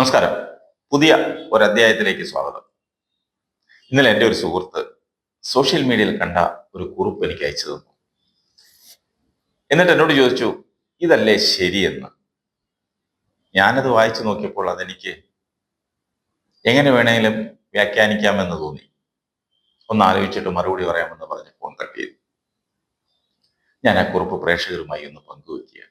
നമസ്കാരം. പുതിയ ഒരു അധ്യായത്തിലേക്ക് സ്വാഗതം. ഇന്നലെ എന്റെ ഒരു സുഹൃത്ത് സോഷ്യൽ മീഡിയയിൽ കണ്ട ഒരു കുറിപ്പ് എനിക്ക് അയച്ചു തന്നു. എന്നിട്ട് എന്നോട് ചോദിച്ചു ഇതല്ലേ ശരിയെന്ന്? ഞാനത് വായിച്ചു നോക്കിയപ്പോൾ അതെനിക്ക് എങ്ങനെ വേണമെങ്കിലും വ്യാഖ്യാനിക്കാമെന്ന് തോന്നി. ഒന്ന് ആലോചിച്ചിട്ട് മറുപടി പറയാമെന്ന് പറഞ്ഞ് ഫോൺ കട്ട് ചെയ്തു. ഞാൻ ആ കുറിപ്പ് പ്രേക്ഷകരുമായി ഒന്ന് പങ്കുവയ്ക്കുക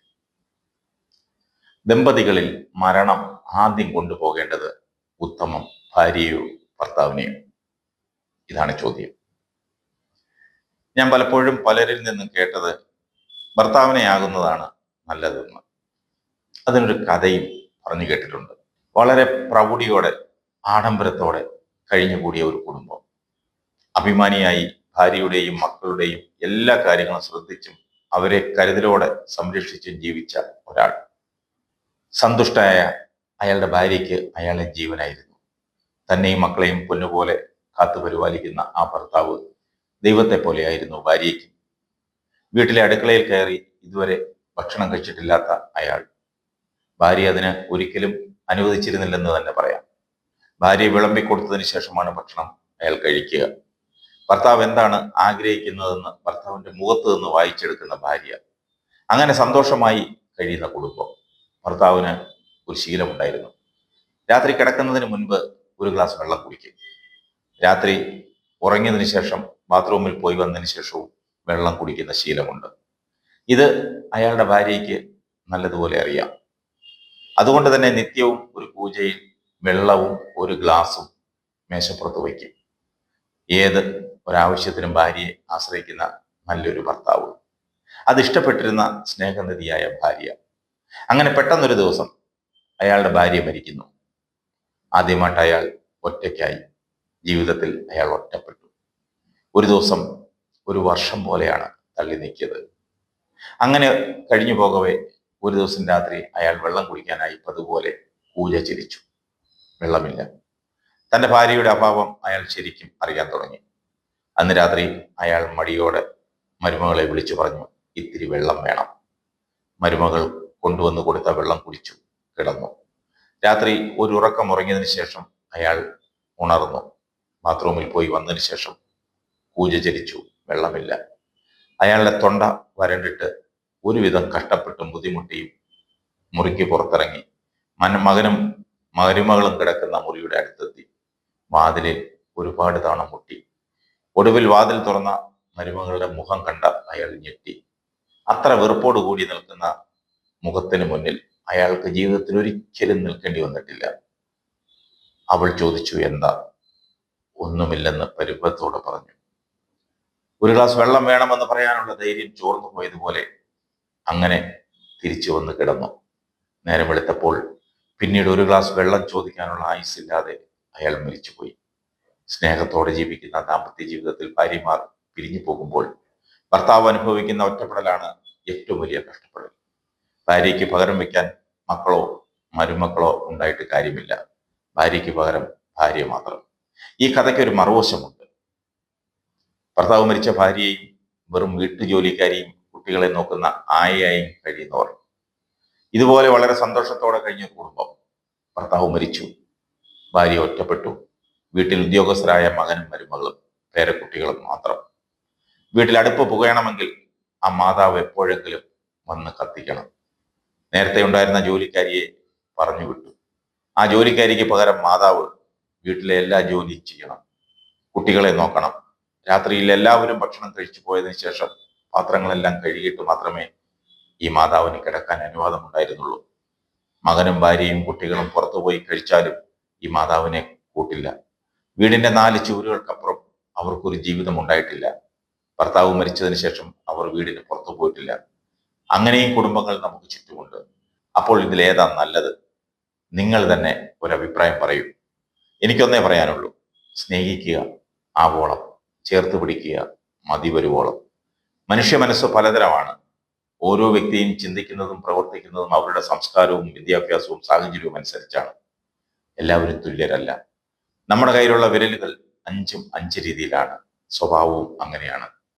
ദമ്പതികളിൽ മരണം ആദ്യം കൊണ്ടുപോകേണ്ടത് ഉത്തമം ഭാര്യയോ ഭർത്താവിനെയോ. ഇതാണ് ചോദ്യം. ഞാൻ പലപ്പോഴും പലരിൽ നിന്നും കേട്ടത് ഭർത്താവിനെ ആകുന്നതാണ് നല്ലതെന്ന്. അതിനൊരു കഥയും പറഞ്ഞു കേട്ടിട്ടുണ്ട്. വളരെ പ്രൗഢിയോടെ ആഡംബരത്തോടെ കഴിഞ്ഞുകൂടിയ ഒരു കുടുംബം. അഭിമാനിയായി ഭാര്യയുടെയും മക്കളുടെയും എല്ലാ കാര്യങ്ങളും ശ്രദ്ധിച്ചും അവരെ കരുതലോടെ സംരക്ഷിച്ചും ജീവിച്ച ഒരാൾ. സന്തുഷ്ടയായ അയാളുടെ ഭാര്യയ്ക്ക് അയാളെ ജീവനായിരുന്നു. തന്നെയും മക്കളെയും പൊന്നുപോലെ കാത്തു പരിപാലിക്കുന്ന ആ ഭർത്താവ് ദൈവത്തെ പോലെയായിരുന്നു ഭാര്യയ്ക്ക്. വീട്ടിലെ അടുക്കളയിൽ കയറി ഇതുവരെ ഭക്ഷണം കഴിച്ചിട്ടില്ലാത്ത അയാൾ. ഭാര്യ അതിന് ഒരിക്കലും അനുവദിച്ചിരുന്നില്ലെന്ന് തന്നെ പറയാം. ഭാര്യ വിളമ്പി കൊടുത്തതിന് ശേഷമാണ് ഭക്ഷണം അയാൾ കഴിക്കുക. ഭർത്താവ് എന്താണ് ആഗ്രഹിക്കുന്നതെന്ന് ഭർത്താവിന്റെ മുഖത്ത് നിന്ന് വായിച്ചെടുക്കുന്ന ഭാര്യ. അങ്ങനെ സന്തോഷമായി കഴിയുന്ന കുടുംബം. ഭർത്താവിന് ഒരു ശീലമുണ്ടായിരുന്നു രാത്രി കിടക്കുന്നതിന് മുൻപ് ഒരു ഗ്ലാസ് വെള്ളം കുടിക്കും. രാത്രി ഉറങ്ങിയതിന് ശേഷം ബാത്റൂമിൽ പോയി വന്നതിന് ശേഷവും വെള്ളം കുടിക്കുന്ന ശീലമുണ്ട്. ഇത് അയാളുടെ ഭാര്യയ്ക്ക് നല്ലതുപോലെ അറിയാം. അതുകൊണ്ട് തന്നെ നിത്യവും ഒരു പൂജയിൽ വെള്ളവും ഒരു ഗ്ലാസും മേശപ്പുറത്ത് വയ്ക്കും. ഏത് ഒരാവശ്യത്തിനും ഭാര്യയെ ആശ്രയിക്കുന്ന നല്ലൊരു ഭർത്താവ്. അത് ഇഷ്ടപ്പെട്ടിരുന്ന സ്നേഹനിധിയായ ഭാര്യ. അങ്ങനെ പെട്ടെന്നൊരു ദിവസം അയാളുടെ ഭാര്യ മരിക്കുന്നു. ആദ്യമായിട്ട് അയാൾ ഒറ്റയ്ക്കായി ജീവിതത്തിൽ അയാൾ ഒറ്റപ്പെട്ടു. ഒരു ദിവസം ഒരു വർഷം പോലെയാണ് തള്ളി നീക്കിയത്. അങ്ങനെ കഴിഞ്ഞു പോകവേ ഒരു ദിവസം രാത്രി അയാൾ വെള്ളം കുടിക്കാനായി പതുപോലെ പൂജ ചിരിച്ചു. വെള്ളമില്ല. തന്റെ ഭാര്യയുടെ അഭാവം അയാൾ ശരിക്കും അറിയാൻ തുടങ്ങി. അന്ന് രാത്രി അയാൾ മടിയോടെ മരുമകളെ വിളിച്ചു പറഞ്ഞു ഇത്തിരി വെള്ളം വേണം. മരുമകൾ കൊണ്ടുവന്ന് കൊടുത്ത വെള്ളം കുടിച്ചു. കിടന്നു. രാത്രി ഒരു ഉറക്കം ഉറങ്ങിയതിന് ശേഷം അയാൾ ഉണർന്നു. ബാത്റൂമിൽ പോയി വന്നതിന് ശേഷം പൂജ ചരിച്ചു വെള്ളമില്ല. അയാളുടെ തൊണ്ട വരണ്ടിട്ട് ഒരുവിധം കഷ്ടപ്പെട്ടും ബുദ്ധിമുട്ടിയും മുറിക്ക് പുറത്തിറങ്ങി. മന മകനും മരുമകളും കിടക്കുന്ന മുറിയുടെ അടുത്തെത്തി. വാതിലിൽ ഒരുപാട് തവണ മുട്ടി. ഒടുവിൽ വാതിൽ തുറന്ന മരുമകളുടെ മുഖം കണ്ട അയാൾ ഞെട്ടി. അത്ര വെറുപ്പോട് കൂടി നിൽക്കുന്ന മുഖത്തിന് മുന്നിൽ അയാൾക്ക് ജീവിതത്തിൽ ഒരിക്കലും നിൽക്കേണ്ടി വന്നിട്ടില്ല. അവൾ ചോദിച്ചു എന്താ? ഒന്നുമില്ലെന്ന് പരിഭവത്തോടെ പറഞ്ഞു. ഒരു ഗ്ലാസ് വെള്ളം വേണമെന്ന് പറയാനുള്ള ധൈര്യം ചോർന്നു പോയതുപോലെ അങ്ങനെ തിരിച്ചു വന്ന് കിടന്നു. നേരം വെളുത്തപ്പോൾ പിന്നീട് ഒരു ഗ്ലാസ് വെള്ളം ചോദിക്കാനുള്ള ആയുസില്ലാതെ അയാൾ മരിച്ചുപോയി. സ്നേഹത്തോടെ ജീവിക്കുന്ന ദാമ്പത്യ ജീവിതത്തിൽ ഭാര്യമാർ പിരിഞ്ഞു പോകുമ്പോൾ ഭർത്താവ് അനുഭവിക്കുന്ന ഒറ്റപ്പെടലാണ് ഏറ്റവും വലിയ കഷ്ടപ്പെടൽ ഭാര്യയ്ക്ക് പകരം വെക്കാൻ മക്കളോ മരുമക്കളോ ഉണ്ടായിട്ട് കാര്യമില്ല. ഭാര്യയ്ക്ക് പകരം ഭാര്യ മാത്രം. ഈ കഥയ്ക്ക് ഒരു മറുവശമുണ്ട്. ഭർത്താവ് മരിച്ച ഭാര്യയെയും വെറും വീട്ടുജോലിക്കാരിയും കുട്ടികളെ നോക്കുന്ന ആയയായും കഴിയുന്നവർ. ഇതുപോലെ വളരെ സന്തോഷത്തോടെ കഴിഞ്ഞ കുടുംബം. ഭർത്താവ് മരിച്ചു. ഭാര്യ ഒറ്റപ്പെട്ടു. വീട്ടിൽ ഉദ്യോഗസ്ഥരായ മകനും മരുമകളും പേരക്കുട്ടികളും മാത്രം. വീട്ടിൽ അടുപ്പ് പുകയണമെങ്കിൽ ആ മാതാവ് എപ്പോഴെങ്കിലും വന്ന് കത്തിക്കണം. നേരത്തെ ഉണ്ടായിരുന്ന ജോലിക്കാരിയെ പറഞ്ഞു വിട്ടു. ആ ജോലിക്കാരിക്ക് പകരം മാതാവ് വീട്ടിലെ എല്ലാ ജോലിയും ചെയ്യണം. കുട്ടികളെ നോക്കണം. രാത്രിയിൽ എല്ലാവരും ഭക്ഷണം കഴിച്ചു പോയതിനു ശേഷം പാത്രങ്ങളെല്ലാം കഴുകിയിട്ട് മാത്രമേ ഈ മാതാവിന് കിടക്കാൻ അനുവാദം ഉണ്ടായിരുന്നുള്ളൂ മകനും ഭാര്യയും കുട്ടികളും പുറത്തുപോയി കഴിച്ചാലും ഈ മാതാവിനെ കൂട്ടില്ല. വീടിന്റെ നാല് ചുവരുകൾക്കപ്പുറം അവർക്കൊരു ജീവിതം ഉണ്ടായിട്ടില്ല. ഭർത്താവ് മരിച്ചതിന് ശേഷം അവർ വീടിന് പുറത്തു പോയിട്ടില്ല. അങ്ങനെയും കുടുംബങ്ങൾ നമുക്ക് ചുറ്റുമുണ്ട്. അപ്പോൾ ഇതിലേതാ നല്ലത്? നിങ്ങൾ തന്നെ ഒരഭിപ്രായം പറയൂ. എനിക്കൊന്നേ പറയാനുള്ളൂ. സ്നേഹിക്കുക ആവോളം. ചേർത്ത് പിടിക്കുക മതി വരുവോളം. മനുഷ്യ മനസ്സ് പലതരമാണ്. ഓരോ വ്യക്തിയും ചിന്തിക്കുന്നതും പ്രവർത്തിക്കുന്നതും അവരുടെ സംസ്കാരവും വിദ്യാഭ്യാസവും സാഹചര്യവും അനുസരിച്ചാണ്. എല്ലാവരും തുല്യരല്ല. നമ്മുടെ കയ്യിലുള്ള വിരലുകൾ അഞ്ചും അഞ്ച് രീതിയിലാണ്. സ്വഭാവവും അങ്ങനെയാണ്.